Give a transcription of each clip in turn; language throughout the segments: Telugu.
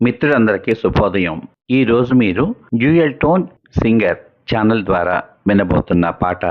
మిత్రులందరికీ శుభోదయం. ఈ రోజు మీరు డ్యూయల్ టోన్ సింగర్ ఛానల్ ద్వారా వినబోతున్న పాట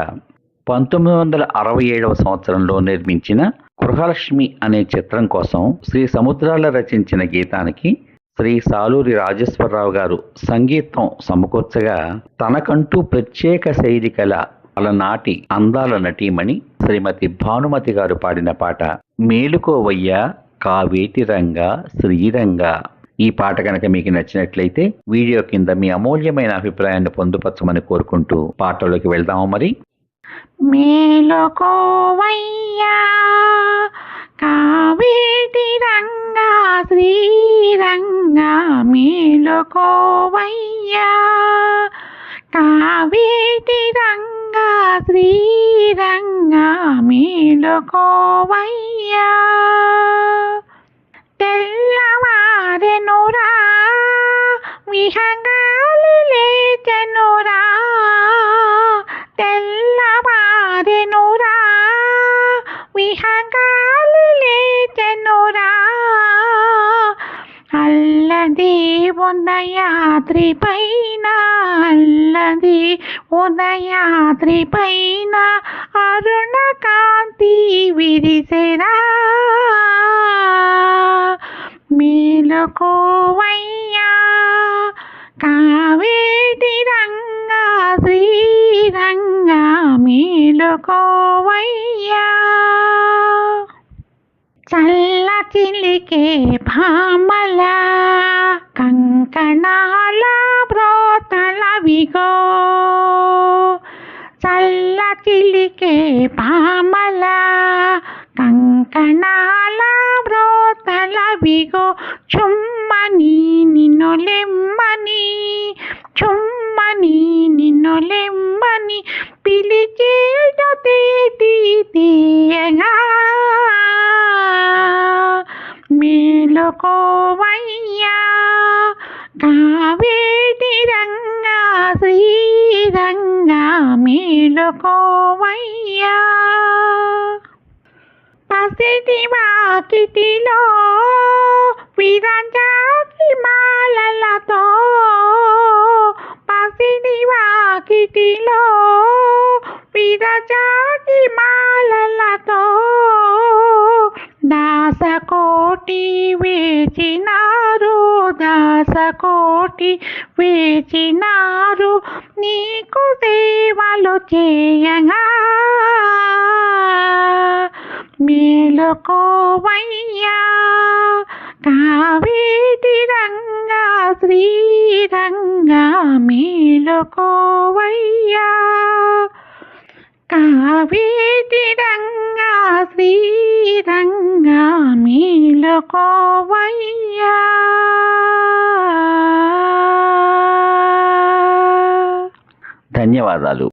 పంతొమ్మిది వందల అరవై ఏడవ సంవత్సరంలో నిర్మించిన గృహలక్ష్మి అనే చిత్రం కోసం శ్రీ సముద్రాల రచించిన గీతానికి శ్రీ సాలూరి రాజేశ్వరరావు గారు సంగీతం సమకూర్చగా తనకంటూ ప్రత్యేక శైలి కల అలనాటి అందాల నటీమణి శ్రీమతి భానుమతి గారు పాడిన పాట మేలుకోవయ్యా కావేటి రంగా శ్రీరంగా. ఈ పాట కనుక మీకు నచ్చినట్లయితే వీడియో కింద మీ అమూల్యమైన అభిప్రాయాన్ని పొందుపరచమని కోరుకుంటూ పాటలోకి వెళ్దాము మరి. మేలుకోవయ్యా కావేటి రంగా శ్రీరంగా మేలుకోవయ్యా కావేటి రంగా శ్రీరంగా మేలుకోవయ్యా. అల్లది ఉదయాద్రి పైన అల్లది ఉదయాద్రి పైన అరుణ కాంతి విరిసెరా. మేలుకోవయ్యా కావేటి రంగా శ్రీరంగా మేలుకోవయ్యా. చిలికే భామల కంకణాల బ్రోతల విగో చల్ల చిలికే భామల కంకణాల బ్రోతల విగో చుమ్మని నిన్ను చుమ్మని నిన్ను లెమ్మని పిలిచేట తేటి మేలుకోవయ్యా కావేటి రంగా శ్రీరంగా మేలుకోవయ్యా పసిటి వాకిటిలో విరంజాతి మాలలతో పసిటి వాకిటిలో విరజాతి మాలలతో దాసకోటి వేచినారు దాసకోటి వేచినారు నీకు సేవలు చేయగా. మేలుకోవయ్యా కావేటి రంగా శ్రీరంగా మేలుకోవయ్యా. కావేటి రంగా శ్రీ మేలుకోవయ్యా ధన్యవాదాలు.